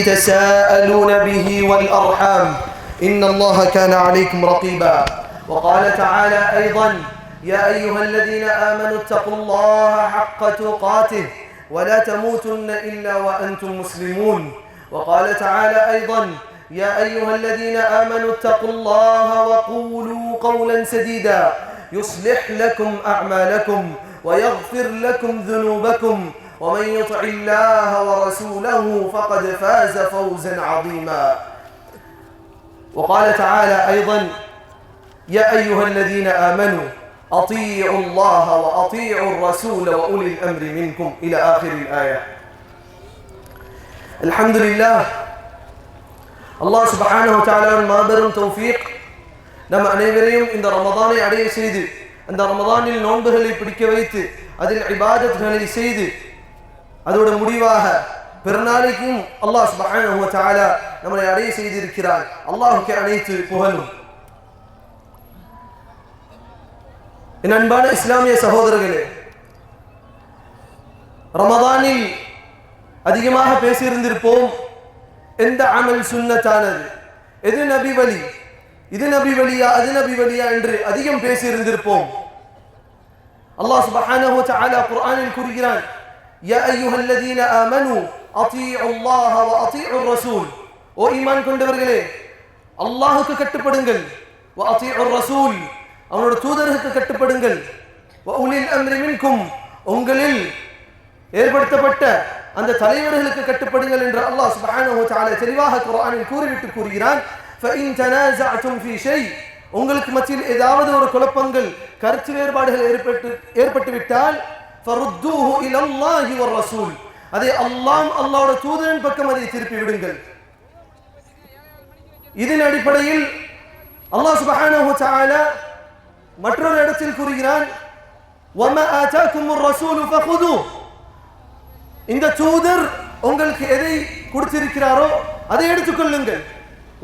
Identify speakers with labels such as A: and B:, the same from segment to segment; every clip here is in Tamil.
A: تساءلون به والأرحام. إن الله كان عليكم رقيبا. وقال تعالى أيضا يا أيها الذين آمنوا اتقوا الله حق تقاته ولا تموتن إلا وأنتم مسلمون. وقال تعالى أيضا يا أيها الذين آمنوا اتقوا الله وقولوا قولا سديدا. يصلح لكم أعمالكم ويغفر لكم ذنوبكم ومن يطع الله ورسوله فقد فاز فوزا عظيما وقال تعالى ايضا يا ايها الذين امنوا اطيعوا الله واطيعوا الرسول واولي الامر منكم الى اخر الايه الحمد لله அல்லாஹ் சுபஹானஹு வதஆலாவின் மாபெரும் தௌஃபீக் நம் அனைவரையும் இந்த ரமதானை அடைய செய்து அந்த ரமதானில் நோன்புகளை பிடிக்க வைத்து அதில் இபாதத்களை செய்து அதோட முடிவாக பெருநாளைக்கும் அல்லாஹ் சுபஹானஹு தஆலா நம்மை அடைய செய்திருக்கிறார் அல்லாஹ்வுக்கு அனைத்து புகழும். என் அன்பான இஸ்லாமிய சகோதரர்களே ரமதானில் அதிகமாக பேசியிருந்திருப்போம் எந்த அமல் சுண்ணத்தானது? எது நபி வழி இது நபி வழியா அது நபி வழியா என்று அதிகம் பேசியிருந்திருப்போம். அல்லாஹ் சுபஹானஹு தஆலா குர்ஆனில் கூறுகிறான் யா அய்யுஹல்லதீன ஆமனு அத்தீஉ அல்லாஹ வ அத்தீஉ ரசூல் ஓ ஈமான் கொண்டவர்களே அல்லாஹ்வுக்கு கட்டுப்படுங்கள் வ அத்தீஉ ரசூல் அவனோட தூதருக்கு கட்டுப்படுங்கள் வ உலில் அம்ரி மின்கும் உங்களில் ஏற்படுத்தப்பட்ட அந்த தலைவர்களுக்கு கட்டுப்படுங்கள் என்று அல்லாஹ் சுப்ஹானஹு வ தஆலா தெளிவாக குர்ஆனில் கூறிவிட்டு கூறுகிறான் فإن تنازعتم في شيء உங்களுக்கு மத்தியில் ஏதாவது ஒரு குழப்பங்கள் கருத்து வேறுபாடுகள் ஏற்பட்டு ஏற்பட்டு அதை அல்லாம் அல்லாவோட தூதரின் பக்கம் அதை திருப்பி விடுங்கள். இதன் அடிப்படையில் அல்லாஹ் சுபஹானஹு தஆலா மற்றொரு இடத்தில் கூறுகிறான் வமா ஆதாக்குமுர் ரசூல் ஃபகுது. இந்த தூதர் உங்களுக்கு எதை கொடுத்திருக்கிறாரோ அதை எடுத்துக்கொள்ளுங்கள்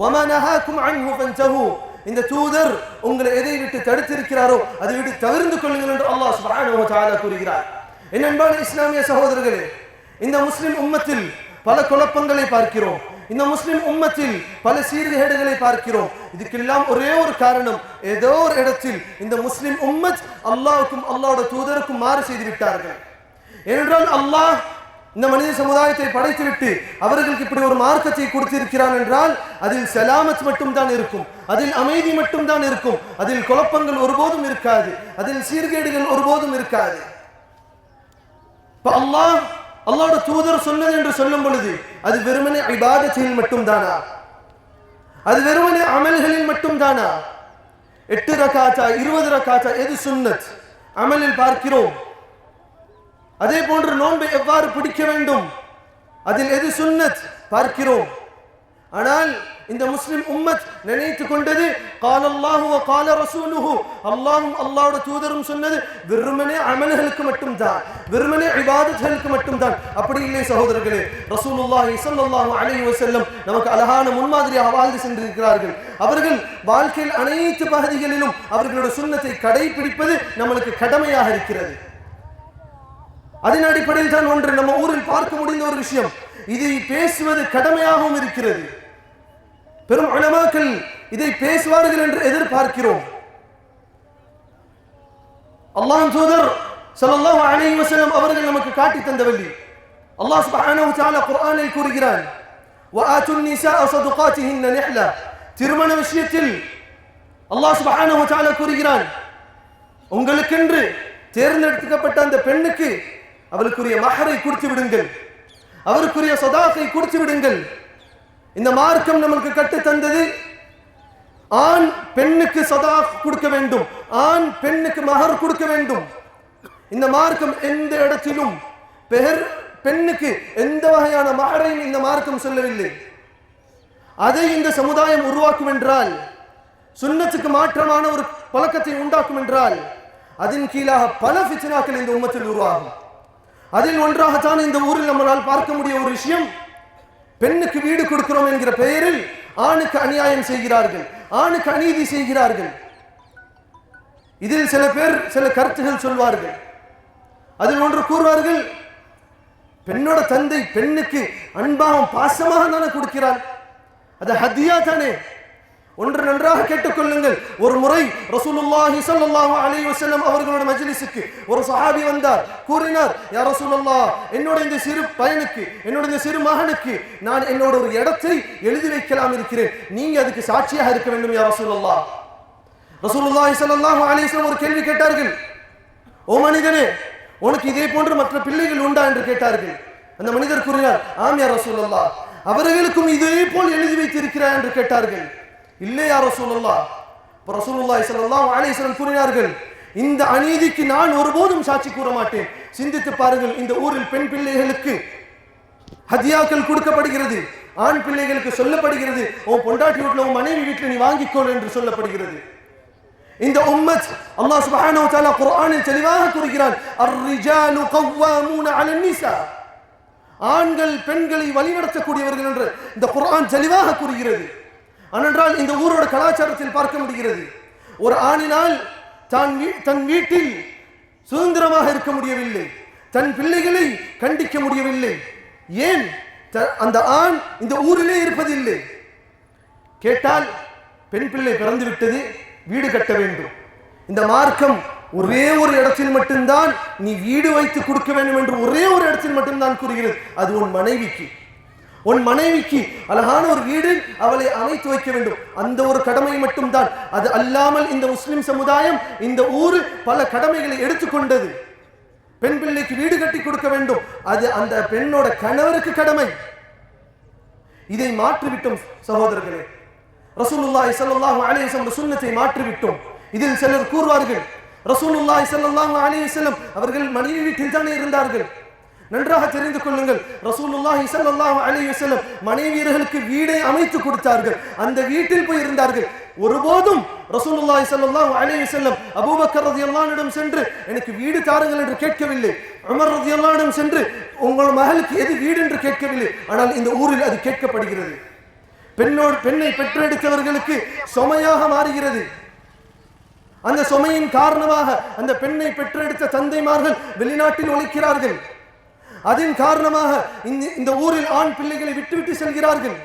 A: வமா நஹாக்கும் அன்ஹு ஃபன்தஹு. இந்த தூதர் உங்களை எதை விட்டு தடுத்திருக்கிறாரோ அதை விட்டு தவிர்ந்து கொள்ளுங்கள் என்று அல்லாஹ் சுபஹானஹு கூறுகிறார். என் அன்பான இஸ்லாமிய சகோதரர்களே இந்த முஸ்லிம் உம்மத்தில் பல குழப்பங்களை பார்க்கிறோம். இந்த முஸ்லிம் உம்மத்தில் பல சீர்கேடுகளை பார்க்கிறோம். இதுக்கெல்லாம் ஒரே ஒரு காரணம் ஏதோ ஒரு இடத்தில் இந்த முஸ்லிம் உம்மத் அல்லாவுக்கும் அல்லாவோட தூதருக்கும் மாறு செய்து விட்டார்கள் ஏனென்றால் அல்லாஹ் இந்த மனித சமுதாயத்தை படைத்துவிட்டு அவர்களுக்கு இப்படி ஒரு மார்க்கத்தை கொடுத்திருக்கிறான் என்றால் அதில் சலாமத் மட்டும் தான் இருக்கும் அதில் அமைதி மட்டும் தான் இருக்கும் அதில் குழப்பங்கள் ஒருபோதும் இருக்காது அதில் சீர்கேடுகள் ஒருபோதும் இருக்காது. அல்லாஹ் அல்லாவோட தூதர் சொன்னது என்று சொல்லும் பொழுது அது வெறுமனே இபாதத்தில் மட்டும்தானா? அது வெறுமனே அமல்களில் மட்டும் தானா எட்டு ரக்காச்சா இருபது ரக்காச்சா எது சுன்னத்? அமலில் பார்க்கிறோம். அதே போன்று நோன்பை எவ்வாறு பிடிக்க வேண்டும்? அதில் எது சுன்னத்? பார்க்கிறோம். ஆனால் இந்த முஸ்லிம் உம்மத் நினைத்து கொண்டது காலல்லாஹுவ கால ரசூலுஹு. அல்லாஹும் அல்லாஹோட தூதரும் சொன்னது வெறுமனே அமல்களுக்கு மட்டும்தான் வெறுமனே இபாதத்களுக்கு மட்டும்தான். அப்படி இல்லை சகோதரர்களே ரசூலுல்லாஹி ஸல்லல்லாஹு அலைஹி வஸல்லம் நமக்கு அழகான முன்மாதிரியாக வாழ்ந்து சென்றிருக்கிறார்கள். அவர்கள் வாழ்க்கையில் அனைத்து பகுதிகளிலும் அவர்களோட சுண்ணத்தை கடைபிடிப்பது நம்மளுக்கு கடமையாக இருக்கிறது. அதன் அடிப்படையில் தான் ஒன்று நம்ம ஊரில் பார்க்க முடிந்த ஒரு விஷயம் இதை பேசுவது கடமையாகவும் இருக்கிறது பெரும் உலமாக்கள் இதை பேசுவார்கள் என்று எதிர்பார்க்கிறோம் அல்லாஹ் தூதர் ஸல்லல்லாஹு அலைஹி வஸல்லம் அவர்கள் நமக்கு காட்டி தந்தவல்லி அல்லாஹ் சுப்ஹானஹு வ தஆலா குர்ஆனில் கூறுகிறான் وآتوا النساء صدقاتهن نحلة திருமண விஷயத்தில் அல்லாஹ் சுப்ஹானஹு வ தஆலா கூறுகிறான் உங்களுக்கென்று தேர்ந்தெடுக்கப்பட்ட அந்த பெண்ணுக்கு அவளுக்குரிய மகரை கொடுத்து விடுங்கள். அவருக்குரிய சதாக்கை கொடுத்து விடுங்கள். இந்த மார்க்கம் நமக்கு கட்டு தந்தது. ஆண் பெண்ணுக்கு சதா கொடுக்க வேண்டும். ஆண் பெண்ணுக்கு மகர் கொடுக்க வேண்டும். இந்த மார்க்கம் எந்த இடத்திலும் பெர் பெண்ணுக்கு எந்த வகையான மகரையும் இந்த மார்க்கம் சொல்லவில்லை. அதை இந்த சமுதாயம் உருவாக்கும் என்றால் சுண்ணத்துக்கு மாற்றமான ஒரு பழக்கத்தை உண்டாக்கும் என்றால் அதன் கீழாக பல பிச்சனாக்கள் இந்த உம்மத்தில் உருவாகும். அதில் ஒன்றாகத்தான் இந்த ஊரில் நம்மளால் பார்க்க முடிய ஒரு விஷயம். பெண்ணுக்கு வீடு கொடுக்கிறோம் என்கிற பெயரில் ஆணுக்கு அநியாயம் செய்கிறார்கள் ஆணுக்கு அநீதி செய்கிறார்கள். இதில் சில பேர் சில கருத்துகள் சொல்வார்கள். அதில் ஒன்று கூறுவார்கள் பெண்ணோட தந்தை பெண்ணுக்கு அன்பாகவும் பாசமாக தானே கொடுக்கிறார் அது ஹத்தியா தானே. ஒன்று நன்றாக கேட்டுக்கொள்ளுங்கள். ஒரு முறை ரசூலுல்லாஹி ஸல்லல்லாஹு அலைஹி வஸல்லம் அவர்களோட மஜ்லிஸுக்கு ஒரு சஹாபி வந்தார். கூறினார் யா ரசூலுல்லாஹ் என்னோட இந்த சிறு பையனுக்கு என்னோட இந்த சிறு மகனுக்கு நான் என்னோட ஒரு இடத்தை எழுதி வைக்கலாம் இருக்கிறேன். நீங்க அதுக்கு சாட்சியாக இருக்க வேண்டும் யா ரசூலுல்லாஹ். ரசூலுல்லாஹி ஸல்லல்லாஹு அலைஹி வஸல்லம் ஒரு கேள்வி கேட்டார்கள். ஓ மனிதனே உனக்கு இதே போன்று மற்ற பிள்ளைகள் உண்டா? என்று கேட்டார்கள். அந்த மனிதர் கூறினார் ஆம் யா ரசூலுல்லாஹ் அவர்களுக்கும் இதே போல் எழுதி வைத்திருக்கிறார் என்று கேட்டார்கள். இல்லையா ரசூலுல்லா இப்போ ரசூலுல்லா ஸல்லல்லாஹு அலைஹி கூறினார்கள் இந்த அநீதிக்கு நான் ஒருபோதும் சாட்சி கூற மாட்டேன். சிந்தித்து பாருங்கள் இந்த ஊரில் பெண் பிள்ளைகளுக்கு ஹதியாக்கள் கொடுக்கப்படுகிறது ஆண் பிள்ளைகளுக்கு சொல்லப்படுகிறது உன் பொண்டாட்டி வீட்டில் உன் மனைவி வீட்டில் நீ வாங்கிக்கோள் என்று சொல்லப்படுகிறது. இந்த உம்மத் அல்லாஹ் சுப்ஹானஹு வ தஆலா குர்ஆனில் தெளிவாக கூறுகிறான் அர்-ரிஜாலு கவ்வாமூன அலன் நிசா. ஆண்கள் பெண்களை வழிநடத்தக்கூடியவர்கள் என்று இந்த குர்ஆன் தெளிவாக கூறுகிறது. ஆனால் இந்த ஊரோட கலாச்சாரத்தில் பார்க்க முடிகிறது. ஒரு ஆணினால் தான் தன் வீட்டில் சுதந்திரமாக இருக்க முடியவில்லை. தன் பிள்ளைகளை கண்டிக்க முடியவில்லை. ஏன்? அந்த ஆண் இந்த ஊரிலே இருப்பதில்லை. கேட்டால் பெண் பிள்ளை பிறந்து விட்டது வீடு கட்ட வேண்டும். இந்த மார்க்கம் ஒரே ஒரு இடத்தில் மட்டும்தான் நீ வீடு வைத்து கொடுக்க வேண்டும் என்று ஒரே ஒரு இடத்தில் மட்டும்தான் கூறுகிறது. அது உன் மனைவிக்கு. உன் மனைவிக்கு அழகான ஒரு வீடு அவளை அமைத்து வைக்க வேண்டும். அந்த ஒரு கடமை மட்டும்தான். அது அல்லாமல் இந்த முஸ்லிம் சமுதாயம் இந்த ஊர் பல கடமைகளை எடுத்துக்கொண்டது. பெண் பிள்ளைக்கு வீடு கட்டி கொடுக்க வேண்டும். அது அந்த பெண்ணோட கணவருக்கு கடமை. இதை மாற்றிவிட்டோம் சகோதரர்களே. ரசூலுல்லாஹி ஸல்லல்லாஹு அலைஹி வஸல்லம் சுன்னத்தை மாற்றிவிட்டோம். இதில் சிலர் கூறுவார்கள் ரசூலுல்லாஹி ஸல்லல்லாஹு அலைஹி வஸல்லம் அவர்கள் மனைவி வீட்டில் தானே இருந்தார்கள்? நன்றாக தெரிந்து கொள்ளுங்கள். ரசூலுல்லாஹி ஸல்லல்லாஹு அலைஹி வஸல்லம் மனைவியர்களுக்கு வீடை அமைத்து கொடுத்தார்கள். அந்த வீட்டில் போய் இருந்தார்கள். ஒருபோதும் ரசூலுல்லாஹி ஸல்லல்லாஹு அலைஹி வஸல்லம் அபூபக்கர் ரலியல்லாஹு அன்ஹு சென்று எனக்கு வீடு தாருங்கள் என்று கேட்கவில்லை. உமர் ரலியல்லாஹு அன்ஹு சென்று உங்கள் மகளுக்கு எது வீடு என்று கேட்கவில்லை. ஆனால் இந்த ஊரில் அது கேட்கப்படுகிறது. பெண்ணோடு பெண்ணை பெற்றெடுத்தவர்களுக்கு சுமையாக மாறுகிறது. அந்த சுமையின் காரணமாக அந்த பெண்ணை பெற்றெடுத்த தந்தைமார்கள் வெளிநாட்டில் உழைக்கிறார்கள் அதன் காரணமாக இந்த இந்த ஊரில் ஆண் பிள்ளைகளை விட்டுவிட்டு செல்கிறார்கள்.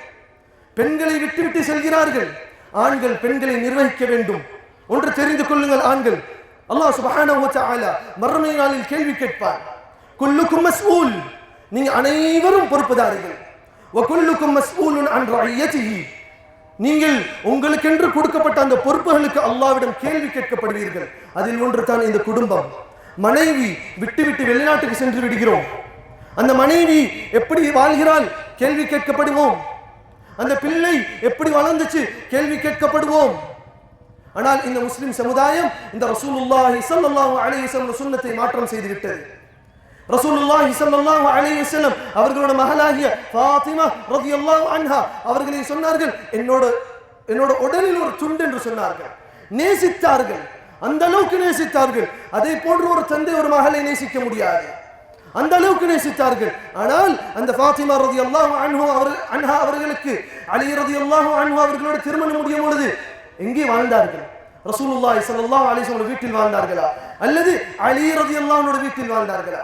A: பெண்களை விட்டுவிட்டு செல்கிறார்கள். ஆண்கள் பெண்களை நிர்வகிக்க வேண்டும். ஒன்று தெரிந்து கொள்ளுங்கள் ஆண்கள். அல்லாஹ் சுப்ஹானஹு தஆலா மறுமை நாளில் கேள்வி கேட்பார். குல்லுக்கும் மஸ்ஊல். நீங்க அனைவரும் பொறுப்புதாரிகள். வகுல்லுக்கும் மஸ்ஊலுன் அன் ரஅய்யதிஹி நீங்கள் உங்களுக்கென்று கொடுக்கப்பட்ட அந்த பொறுப்புகளுக்கு அல்லாவிடம் கேள்வி கேட்கப்படுவீர்கள். அதில் ஒன்று தான் இந்த குடும்பம். மனைவி விட்டுவிட்டு வெளிநாட்டுக்கு சென்று விடுகிறோம். அந்த மனைவி எப்படி வாழ்கிறாள்? கேள்வி கேட்கப்படுவோம். அந்த பிள்ளை எப்படி வளர்ந்துச்சு? கேள்வி கேட்கப்படுவோம். ஆனால் இந்த முஸ்லிம் சமுதாயம் இந்த ரசூலுல்லாஹி ஸல்லல்லாஹு அலைஹி வஸல்லம் சுன்னத்தை மாற்றம் செய்துவிட்டது. ரசூலுல்லாஹி ஸல்லல்லாஹு அலைஹி வஸல்லம் அவர்களோட மகளாகிய ஃபாத்திமா ரலியல்லாஹு அன்ஹா அவர்களை சொன்னார்கள் என்னோட என்னோட உடலில் ஒரு துண்டு என்று சொன்னார்கள். நேசித்தார்கள். அந்த அளவுக்கு நேசித்தார்கள். அதை போன்ற ஒரு தந்தை ஒரு மகளை நேசிக்க முடியாது. அந்த அளவுக்கு நேசித்தார்கள். ஆனால் அந்த ஃபாத்திமா அல்லாஹ் அன்ஹு அவர் அன்ஹா அவர்களுக்கு அலி அல்லாஹ் அன்ஹு அவர்களோட திருமணம் முடியும் பொழுது எங்கே வாழ்ந்தார்கள்? ரசூலுல்லாஹி ஸல்லல்லாஹு அலைஹி வஸல்லம் வீட்டில் வாழ்ந்தார்களா? அல்லது அலி ரலியல்லாஹு வீட்டில் வாழ்ந்தார்களா?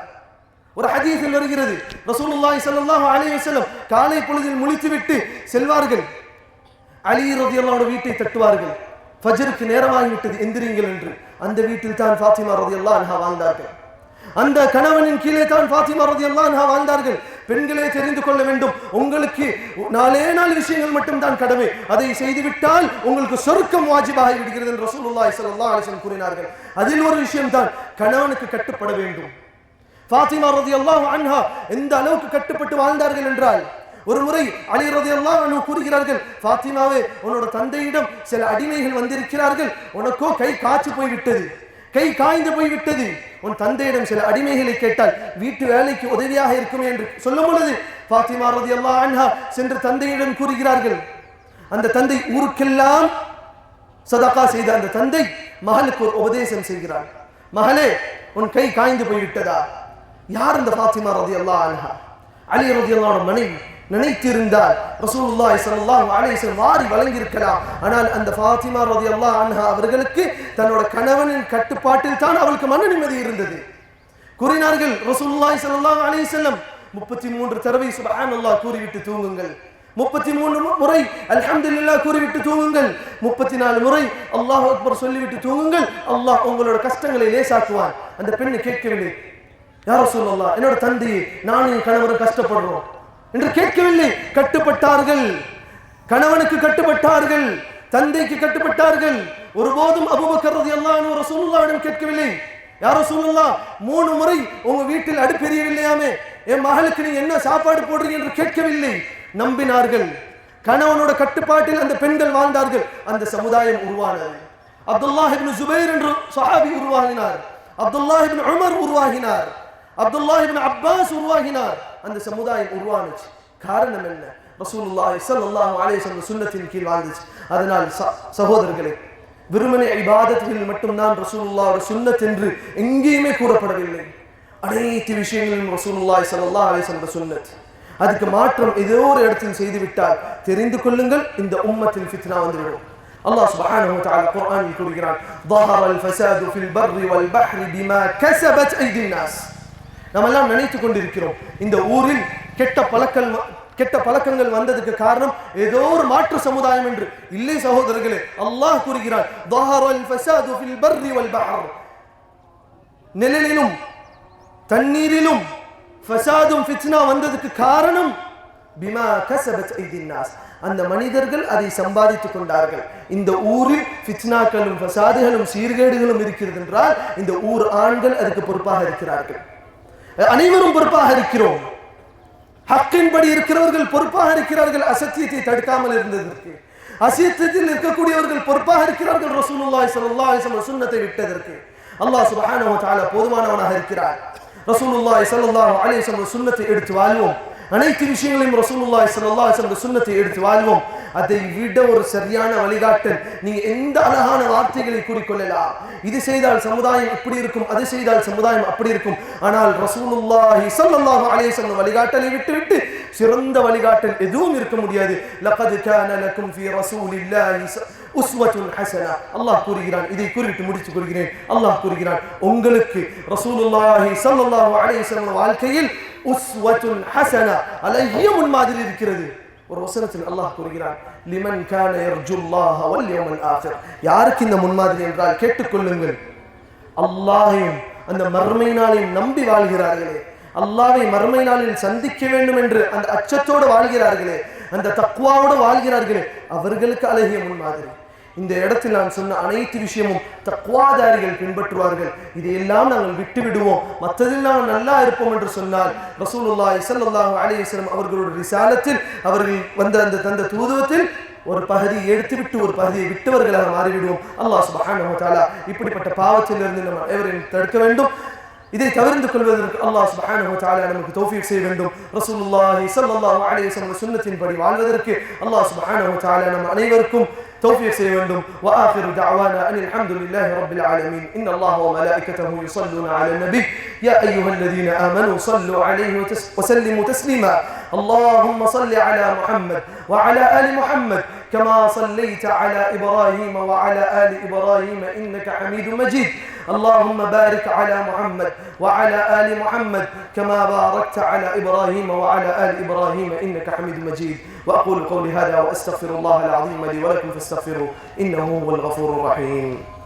A: ஒரு ஹதீஸில் வருகிறது. ரசூலுல்லாஹி ஸல்லல்லாஹு அலைஹி வஸல்லம் காலை பொழுதில் முழித்துவிட்டு செல்வார்கள். அலி ரலியல்லாஹு வீட்டை தட்டுவார்கள். ஃபஜ்ருக்கு நேரமாகிவிட்டது எந்திரிங்கள் என்று. அந்த வீட்டில் தான் ஃபாத்திமா ரலியல்லாஹு அன்ஹா வாழ்ந்தார்கள். அந்த கணவனின் கீழே தான் ஃபாத்திமா ரதி அன்ஹா வாழ்ந்தார்கள். பெண்களே தெரிந்து கொள்ள வேண்டும். உங்களுக்கு நாலே நாலு விஷயங்கள் மட்டும் தான் கடமை. அதை செய்துவிட்டால் உங்களுக்கு சொருக்கம் வாஜிபாகி விடுகிறது என்று ரசூலுல்லாஹி ஸல்லல்லாஹு அலைஹி வஸல்லம் கூறினார்கள். அதில் ஒரு விஷயம் தான் கணவனுக்கு கட்டுப்பட வேண்டும். ஃபாத்திமா ரலியல்லாஹு அன்ஹா எந்த அளவுக்கு கட்டுப்பட்டு வாழ்ந்தார்கள் என்றால் ஒரு முறை அலி ரலியல்லாஹு கூறுகிறார்கள் ஃபாத்திமாவே உன்னோட தந்தையிடம் சில அடிமைகள் வந்திருக்கிறார்கள். உனக்கோ கை காய்ச்சி போய்விட்டது. கை காய்ந்து போய் விட்டது உன் தந்தையிடம் சில அடிமைகளை கேட்டால் வீட்டு வேலைக்கு உதவியாக இருக்குமே என்று சொல்லும் பொழுது ஃபாத்திமா அல்லா அன்ஹா சென்று தந்தையிடம் கூறுகிறார்கள். அந்த தந்தை ஊருக்கெல்லாம் சதகா செய்த அந்த தந்தை மகளுக்கு ஒரு உபதேசம் செய்கிறார். மகளே உன் கை காய்ந்து போய்விட்டதா? யார் இந்த ஃபாத்திமா ரலியல்லாஹு அன்ஹா? அலி ரலியல்லாஹு மனைவி. நினைத்திருந்தால் ரசூலுல்லாஹி ஸல்லல்லாஹு அலைஹி வஸல்லம் வாரி வழங்கியிருக்கலாம். ஆனால் அந்த ஃபாத்திமா ரலியல்லாஹு அன்ஹா அவர்களுக்கு தன்னோட கணவனின் கட்டுப்பாட்டில் தான் அவளுக்கு மன நிம்மதி இருந்தது. கூறினார்கள் ரசூலுல்லாஹி ஸல்லல்லாஹு அலைஹி வஸல்லம் முப்பத்தி மூன்று தடவை சுபஹானல்லாஹ் கூறிவிட்டு தூங்குங்கள். முப்பத்தி மூணு முறை அல்ஹம்துலில்லாஹ் கூறிவிட்டு தூங்குங்கள். முப்பத்தி நாலு முறை அல்லாஹ் அக்பர் சொல்லிவிட்டு தூங்குங்கள். அல்லாஹ் உங்களோட கஷ்டங்களை லேசாக்குவான். அந்த பெண்ணு கேட்கவில்லை யார் சொல்லலாம் என்னோட தந்தி நானும் என் கணவரும் கஷ்டப்படுறோம். என்று கேட்கவில்லை. கட்டுப்பட்டார்கள். கணவனுக்கு கட்டுப்பட்டார்கள். தந்தைக்கு கட்டுப்பட்டார்கள். ஒருபோதும் அபூபக்கர் ரலியல்லாஹு ஒரு சூழ்நிலாவிடம் கேட்கவில்லை. யாரோ சொல்லலாம் மூணு முறை உங்க வீட்டில் அடுப்பெரியவில்லையாமே என் மகளுக்கு நீ என்ன சாப்பாடு போடுறீங்க என்று கேட்கவில்லை. நம்பினார்கள். கணவனோட கட்டுப்பாட்டில் அந்த பெண்கள் வாழ்ந்தார்கள். அந்த சமுதாயம் உருவானது. அப்துல்லாஹ் இப்னு ஜுபைர் என்று சஹாபி உருவாகினார். அப்துல்லாஹ் இப்னு உமர் உருவாகினார். அப்துல்லாஹ் இப்னு அப்பாஸ் உருவாகினார். அந்த சமுதாயம் உருவானுச்சு காரணம் என்ன ரசூலுல்லாஹி ஸல்லல்லாஹு அலைஹி வஸல்லம் சுன்னத்தின் கீழ் வாழ்ந்துச்சு அதனால் ச- சகோதரர்களே வெறுமனே இபாதத்தில் மட்டும்தான் ரசூலுல்லாஹோட சுன்னத் என்று எங்கேயுமே கூறப்படவில்லை அனைத்து விஷயங்களிலும் ரசூலுல்லாஹி ஸல்லல்லாஹு அலைஹி வஸல்லம் சுன்னத் அதுக்கு மாற்றம் ஏதோ ஒரு இடத்தில் செய்து விட்டால் தெரிந்து கொள்ளுங்கள் இந்த உம்மத்தில் ஃபித்னா வந்துவிடும் அல்லாஹ் சுப்ஹானஹு வ தஆலா குர்ஆனில் கூறுகிறான் ظهر الفساد في البر والبحر بما كسبت ايدي الناس நம்ம எல்லாம் நினைத்து கொண்டிருக்கிறோம். இந்த ஊரில் கெட்ட பழக்கம் கெட்ட பழக்கங்கள் வந்ததுக்கு காரணம் ஏதோ ஒரு மாற்று சமுதாயம் என்று. இல்லை சகோதரர்களே அல்லாஹ் கூறுகிறார் நிழலிலும் தண்ணீரிலும் ஃபசாதும் ஃபித்னா வந்ததுக்கு காரணம் பிமா கசபத் ஐதின்னாஸ் அந்த மனிதர்கள் அதை சம்பாதித்துக் கொண்டார்கள். இந்த ஊரில் ஃபித்னாக்களும் ஃபசாதுகளும் சீர்கேடுகளும் இருக்கிறது என்றால் இந்த ஊர் ஆண்கள் அதுக்கு பொறுப்பாக இருக்கிறார்கள். அனைவரும் பொறுப்பாக இருக்கிறோம். ஹக்கின்படி இருக்கிறவர்கள் பொறுப்பாக இருக்கிறார்கள் அசத்தியத்தை தடுக்காமல் இருந்ததற்கு. அசத்தியத்தில் இருக்கக்கூடியவர்கள் பொறுப்பாக இருக்கிறார்கள் ரசூலுல்லாஹி ஸல்லல்லாஹு அலைஹி சுன்னத்தை விட்டதற்கு. அல்லாஹ் சுப்ஹானஹு வ தஆலா போதுமானவனாக இருக்கிறார். ரசூலுல்லாஹி ஸல்லல்லாஹு அலைஹி வஸல்லம் சுன்னத்தை எடுத்து வாழ்வோம். அனைத்து விஷயங்களையும் ரசூலுல்லாஹி ஸல்லல்லாஹு அலைஹி வஸல்லம் சுன்னத்தை எடுத்து வாழ்வோம். அதை விட ஒரு சரியான வழிகாட்டல். நீங்க எந்த அழகான வார்த்தைகளை கூறிக்கொள்ளலாம்? இது செய்தால் சமுதாயம் இப்படி இருக்கும் அது செய்தால் சமுதாயம் அப்படி இருக்கும். ஆனால் ரசூலுல்லாஹி ஸல்லல்லாஹு அலைஹி வஸல்லம் வழிகாட்டலை விட்டுவிட்டு சிறந்த வழிகாட்டல் எதுவும் இருக்க முடியாது. லகத் கான லக்கும் ஃபீ ரசூலில்லாஹி உஸ்வத்துல் ஹசனா. அல்லாஹ் கூறுகிறான் இதை கூறிவிட்டு முடித்து கூறுகிறேன் அல்லாஹ் கூறுகிறான் உங்களுக்கு ரசூலுல்லாஹி ஸல்லல்லாஹு அலைஹி வஸல்லம் வாழ்க்கையில் உஸ்வத்துன் ஹஸனா அழகிய முன்மாதிரி இருக்கிறது. ஒரு வசனத்தில் அல்லாஹ் கூறுகிறான் லிமன் கான யர்ஜுல்லாஹ வல் யௌமல் யாருக்கு இந்த முன்மாதிரி என்றால் கேட்டுக்கொள்ளுங்கள் அல்லாஹையும் அந்த மறுமை நாளையும் நம்பி வாழ்கிறார்களே. அல்லாவை மறுமை நாளில் சந்திக்க வேண்டும் என்று அந்த அச்சத்தோடு வாழ்கிறார்களே. அந்த தக்குவாவோடு வாழ்கிறார்களே. அவர்களுக்கு அழகிய முன்மாதிரி. இந்த இடத்தில் நான் சொன்ன அனைத்து விஷயமும் தக்குவாதாரிகள் பின்பற்றுவார்கள். இதையெல்லாம் நாங்கள் விட்டு விடுவோம் மற்றதில் நல்லா இருப்போம் என்று சொன்னால் ரசூலுல்லா இசல்லாஹு அலிஸ்லம் அவர்களோட விசாலத்தில் அவர்கள் வந்த அந்த தந்த தூதுவத்தில் ஒரு பகுதியை எடுத்துவிட்டு ஒரு பகுதியை விட்டவர்களாக மாறிவிடுவோம். அல்லாஹ் சுப்ஹானஹு தஆலா இப்படிப்பட்ட பாவத்திலிருந்து நம்ம அனைவரையும் தடுக்க வேண்டும். இதை தவிர்த்து கொள்வதற்கு அல்லாஹ் சுப்ஹானஹு வ தஆலா நமக்கு தௌஃபீக் செய்ய வேண்டும். ரசூலுல்லாஹி ஸல்லல்லாஹு அலைஹி வஸல்லம் சுன்னத்தின்படி வாழ்வதற்கு அல்லாஹ் சுப்ஹானஹு வ தஆலா நம் அனைவருக்கும் توفيق سيوندم وآخر دعوانا أن الحمد لله رب العالمين. إن الله وملائكته يصلون على النبي. يا أيها الذين آمنوا صلوا عليه وسلموا تسليما. اللهم صل على محمد وعلى آل محمد كما صليت على إبراهيم وعلى آل إبراهيم إنك حميد مجيد. اللهم بارك على محمد وعلى آل محمد كما باركت على إبراهيم وعلى آل إبراهيم إنك حميد مجيد. وأقول قولي هذا وأستغفر الله العظيم لي ولكم فاستغفروه إنه هو الغفور الرحيم.